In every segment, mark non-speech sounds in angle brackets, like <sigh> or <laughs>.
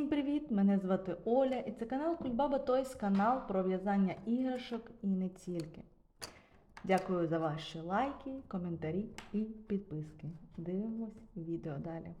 Всім привіт! Мене звати Оля і це канал Кульбаба Тойс, канал про в'язання іграшок і не тільки. Дякую за ваші лайки, коментарі і підписки. Дивимось відео далі.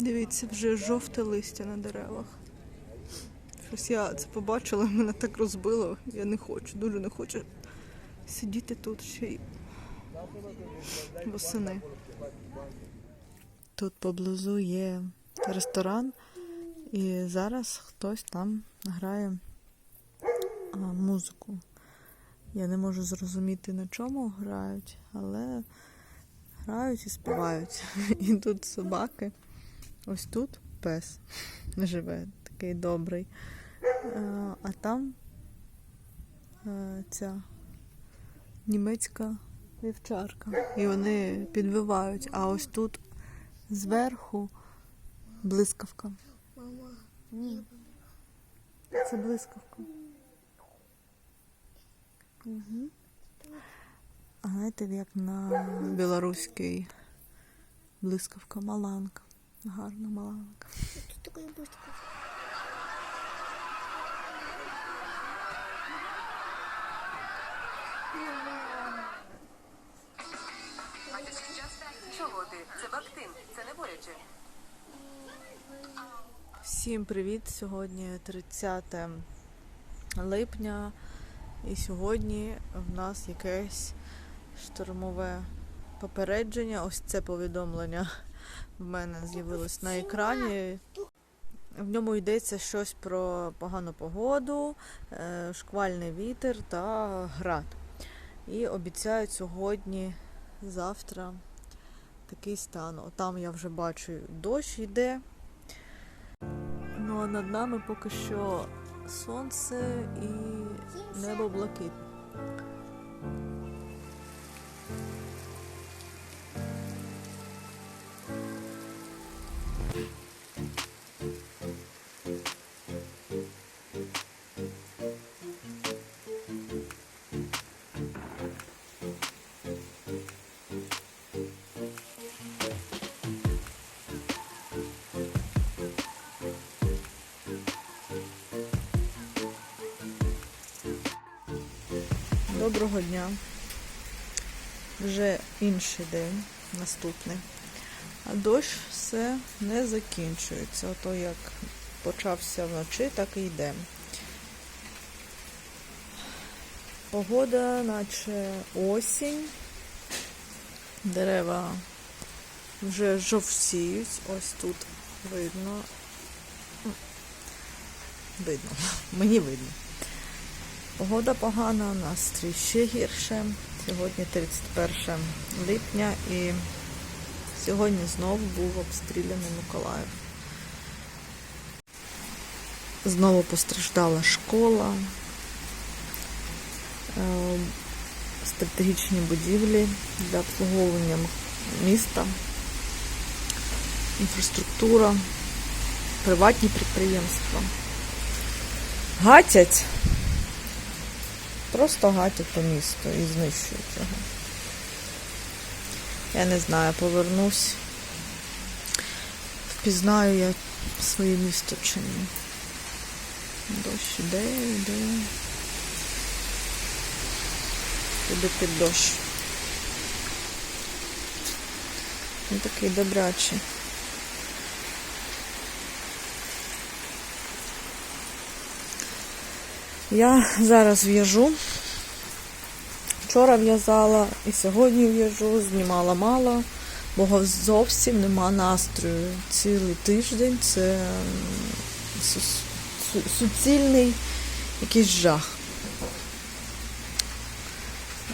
Дивіться, вже жовте листя на деревах. Щось я це побачила, мене так розбило. Я не хочу, дуже не хочу сидіти тут ще й восени. Тут поблизу є ресторан, і зараз хтось там грає музику. Я не можу зрозуміти, на чому грають, але грають і співають. <laughs> І тут собаки. Ось тут пес живе, такий добрий. А там ця німецька вівчарка. І вони підвивають. А ось тут зверху блискавка. Мама, ні. Це блискавка. Угу. А знаєте, як на білоруській блискавка маланка. Гарна маланка. Тут такой быстро. Всім привіт! Сьогодні 30 липня, і сьогодні в нас якесь штормове попередження. Ось це повідомлення в мене з'явилось на екрані. В ньому йдеться щось про погану погоду, е, шквальний вітер та град. І обіцяють сьогодні, завтра такий стан. Там я вже бачу, дощ йде. Над нами поки що сонце і небо блакитне. Доброго дня. Вже інший день, наступний. А дощ все не закінчується. Ото як почався вночі, так і йде. Погода, наче осінь. Дерева вже жовсіють. Ось тут видно. Видно. Мені видно. Погода погана, настрій ще гірше. Сьогодні 31 липня і сьогодні знову був обстріляний Миколаїв. Знову постраждала школа, е, стратегічні будівлі для обслуговування міста, інфраструктура, приватні підприємства. Гатять Просто гатять по місту і знищують його. Я не знаю, повернусь. Впізнаю я своє місто чи ні. Дощ іде, йде. Туди під дощ. Він такий добрячий. Я зараз в'яжу. Вчора в'язала і сьогодні в'яжу, знімала мало, бо зовсім нема настрою. Цілий тиждень це суцільний якийсь жах.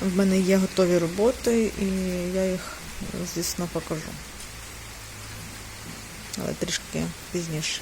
В мене є готові роботи і я їх, звісно, покажу. Але трішки пізніше.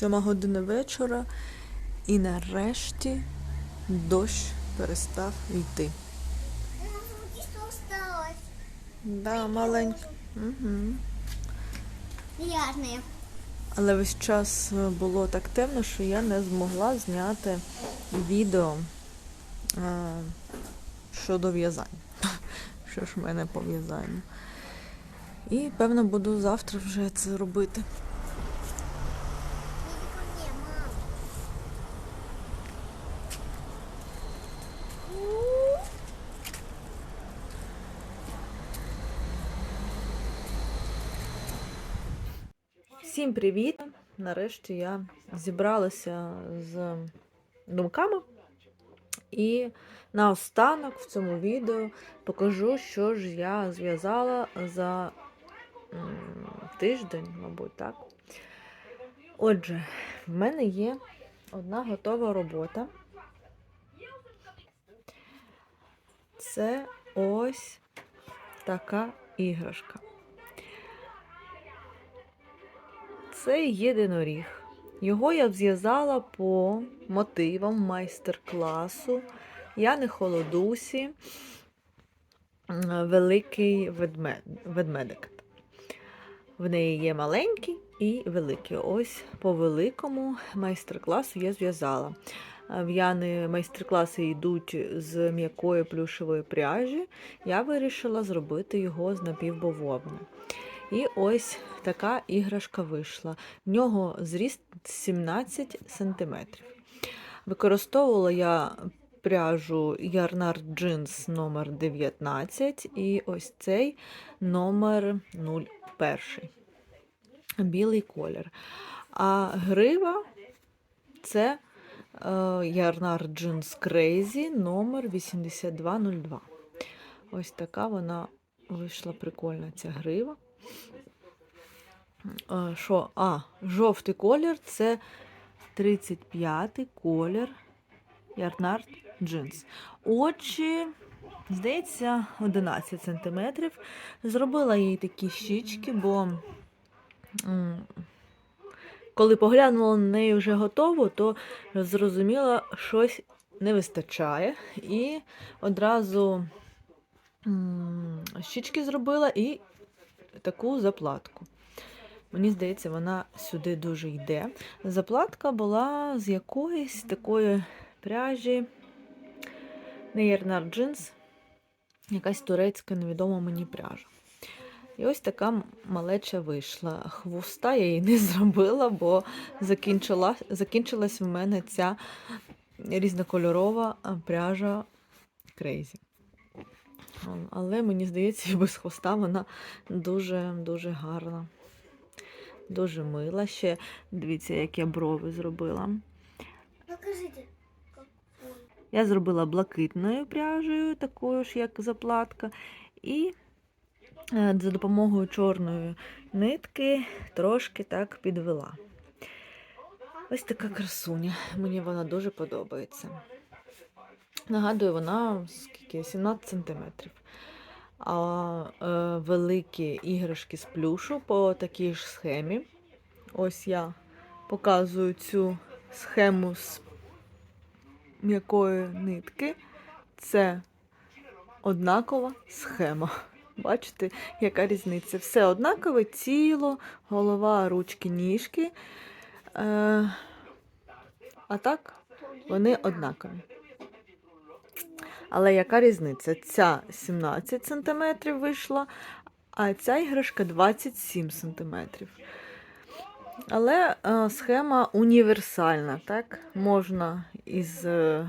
Сьома година вечора, і нарешті дощ перестав йти. Да, маленька. Угу. Ясные. Але весь час було так темно, що я не змогла зняти відео е, щодо в'язання. <laughs> Що ж в мене по в'язанню. І певно буду завтра вже це робити. Всім привіт! Нарешті я зібралася з думками і наостанок в цьому відео покажу, що ж я зв'язала за тиждень, мабуть, так. Отже, в мене є одна готова робота. Це ось така іграшка. Це єдиноріг. Його я зв'язала по мотивам майстер-класу Яни Холодусі Великий ведмед... ведмедик. В неї є маленький і великий. Ось по великому майстер-класу я зв'язала. А В майстер-класи йдуть з м'якої плюшевої пряжі. Я вирішила зробити його з напівбововни. І ось така іграшка вийшла. В нього зріст 17 см. Використовувала я пряжу Yarnard Jeans номер 19 і ось цей номер 01. Білий колір. А грива це е, Yarnard Jeans Crazy номер 8202. Ось така вона вийшла прикольна ця грива. Е, Що? А, жовтий колір це 35-й колір Ярнард джинс. Очі, здається, 11 см. Зробила їй такі щічки, бо коли поглянула на неї вже готово, то зрозуміла, щось не вистачає. І одразу щічки зробила і таку заплатку. Мені здається, вона сюди дуже йде. Заплатка була з якоїсь такої пряжі, не Ярнар джинс, якась турецька невідома мені пряжа. І ось така малеча вийшла. Хвоста я її не <laughs> зробила, бо закінчила, закінчилась в мене ця різнокольорова пряжа Crazy. Але мені здається, і без хвоста вона дуже-дуже гарна. Дуже мила. Ще дивіться, як я брови зробила. Покажите. Я зробила блакитною пряжею, такою ж, як заплатка. І е, за допомогою чорної нитки трошки так підвела. Ось така красуня. Мені вона дуже подобається. Нагадую, вона скільки 17 сантиметрів. А е, великі іграшки з плюшу по такій ж схемі. Ось я показую цю схему з м'якої нитки. Це однакова схема. <laughs> Бачите, яка різниця? Все однакове тіло, голова, ручки, ніжки. Е, а так, вони однакові. Але яка різниця? Ця 17 см вийшла, а ця іграшка 27 см. Але е, схема універсальна, так? Можна із е,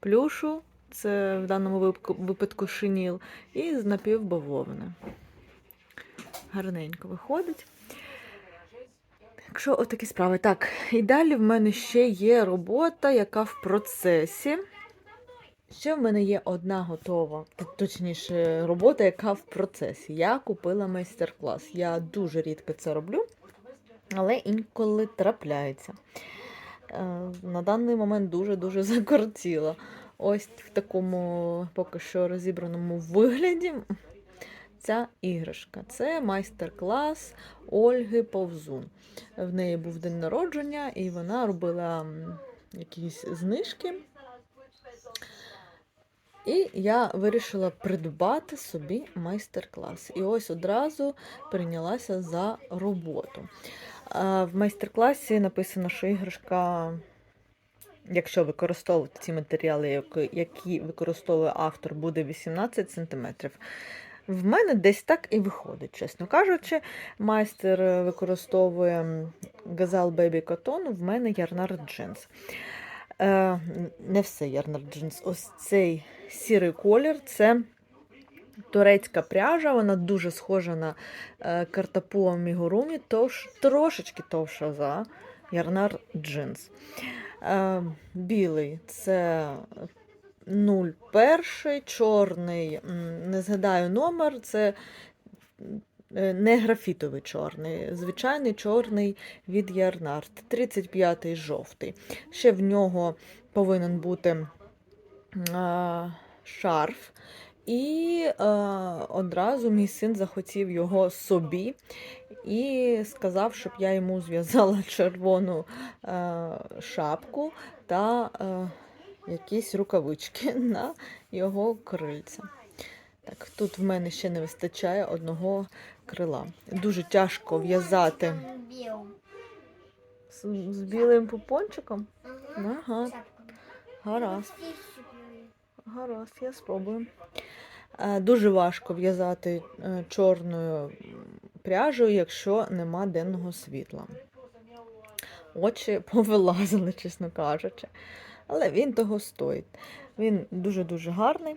плюшу, це в даному випадку, шиніл, і з напівбавовни. Гарненько виходить. Якщо отакі справи. Так, і далі в мене ще є робота, яка в процесі. Ще в мене є одна готова, точніше, робота, яка в процесі. Я купила майстер-клас. Я дуже рідко це роблю, але інколи трапляється. Е, На даний момент дуже-дуже <laughs> закортіла. Ось в такому поки що розібраному вигляді ця іграшка. Це майстер-клас Ольги Повзун. В неї був день народження, і вона робила якісь знижки. І я вирішила придбати собі майстер-клас. І ось одразу прийнялася за роботу. В майстер-класі написано, що іграшка, якщо використовувати ці матеріали, які- використовує автор, буде 18 см. В мене десь так і виходить, чесно кажучи. Майстер використовує Gazal Baby Cotton, в мене Ярнар Джинс. Е, не все Ярнар Джинс. Ось цей сірий колір це турецька пряжа, вона дуже схожа на е, картапуа Мігурумі, товш, трошечки товша за Ярнар Джинс. Е, білий це 01, чорний, не згадаю номер, це не графітовий чорний, звичайний чорний від Ярнард, 35-й жовтий. Ще в нього повинен бути а, шарф. І е, одразу мій син захотів його собі і сказав, щоб я йому зв'язала <laughs> червону е, шапку та е, якісь рукавички <laughs> на його крильця. Так, тут в мене ще не вистачає одного крила. Дуже тяжко в'язати з, з білим пупончиком. Ага. Гаразд. Гаразд, я спробую. Е, Дуже важко в'язати е, чорною пряжею, якщо нема денного світла. Очі повилазили, чесно кажучи. Але він того стоїть. Він дуже-дуже гарний.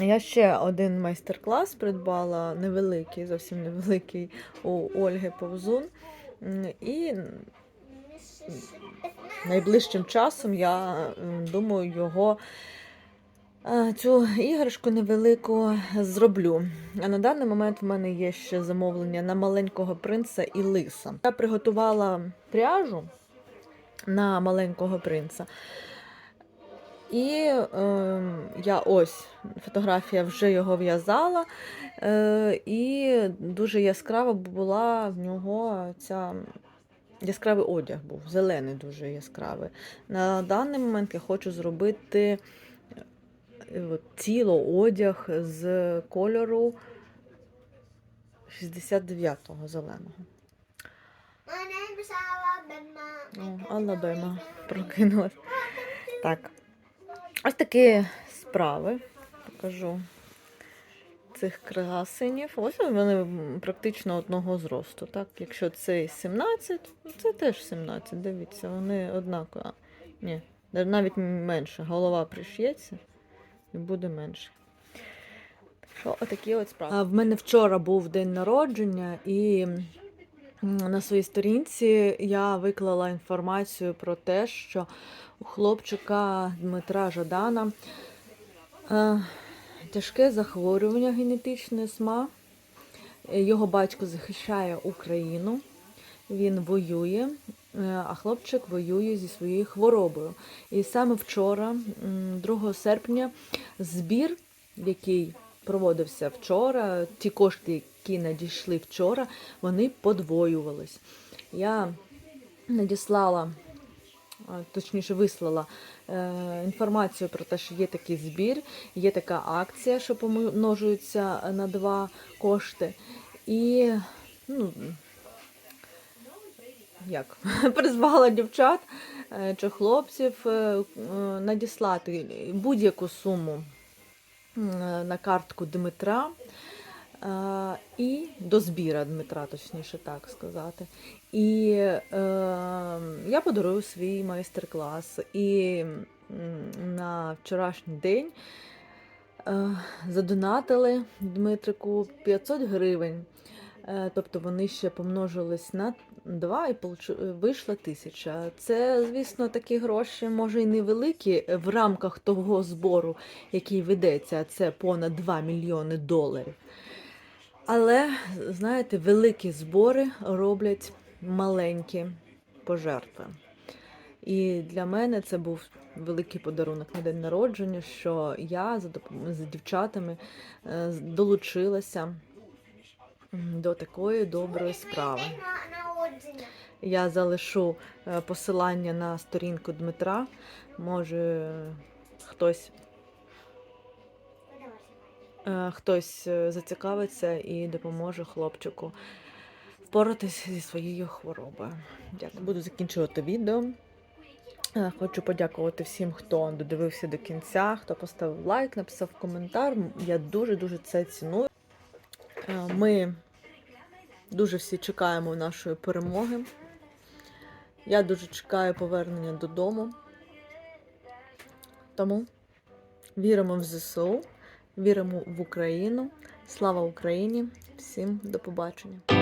Я ще один майстер-клас придбала невеликий, зовсім невеликий у Ольги Повзун. І найближчим часом я думаю його цю іграшку невелику зроблю. А на даний момент в мене є ще замовлення на маленького принца і лиса. Я приготувала пряжу на маленького принца. І е, я ось фотографія вже його в'язала, е, і дуже яскрава була в нього ця яскравий одяг був, зелений дуже яскравий. На даний момент я хочу зробити е, от, тіло одяг з кольору 69-го зеленого. О, Алабема прокинулась. Так. Ось такі справи. Покажу цих красенів. Ось вони практично одного зросту. Так? Якщо цей 17, це теж 17. Дивіться, вони однакові. Ні, навіть менше. Голова приш'ється і буде менше. Що отакі от справи. А в мене вчора був день народження і. На своїй сторінці я виклала інформацію про те, що у хлопчика Дмитра Жадана е, тяжке захворювання генетичне СМА. Його батько захищає Україну, він воює, е, а хлопчик воює зі своєю хворобою. І саме вчора, 2 серпня, збір, який проводився вчора, ті кошти, які надійшли вчора, вони подвоювались. Я надіслала, точніше, вислала е, інформацію про те, що є такий збір, є така акція, що помножуються на два кошти. І ну, як, <laughs> призвала дівчат е, чи хлопців е, надіслати будь-яку суму на картку Дмитра. І до збіра Дмитра, точніше так сказати. І е, я подарую свій майстер-клас. І на вчорашній день е, задонатили Дмитрику 500 гривень. Е, Тобто вони ще помножились на 2 і вийшла тисяча. Це, звісно, такі гроші, може, і невеликі в рамках того збору, який ведеться, це понад 2 мільйони доларів. Але, знаєте, великі збори роблять маленькі пожертви. І для мене це був великий подарунок на день народження, що я за допом- з дівчатами е, долучилася до такої доброї справи. Я залишу е, посилання на сторінку Дмитра. Може, хтось е, хтось е, зацікавиться і допоможе хлопчику впоратися зі своєю хворобою. Дякую. Буду закінчувати відео. Е, Хочу подякувати всім, хто додивився до кінця, хто поставив лайк, написав коментар. Я дуже-дуже це ціную. Е, Ми дуже всі чекаємо нашої перемоги. Я дуже чекаю повернення додому. Тому віримо в ЗСУ, віримо в Україну. Слава Україні! Всім до побачення!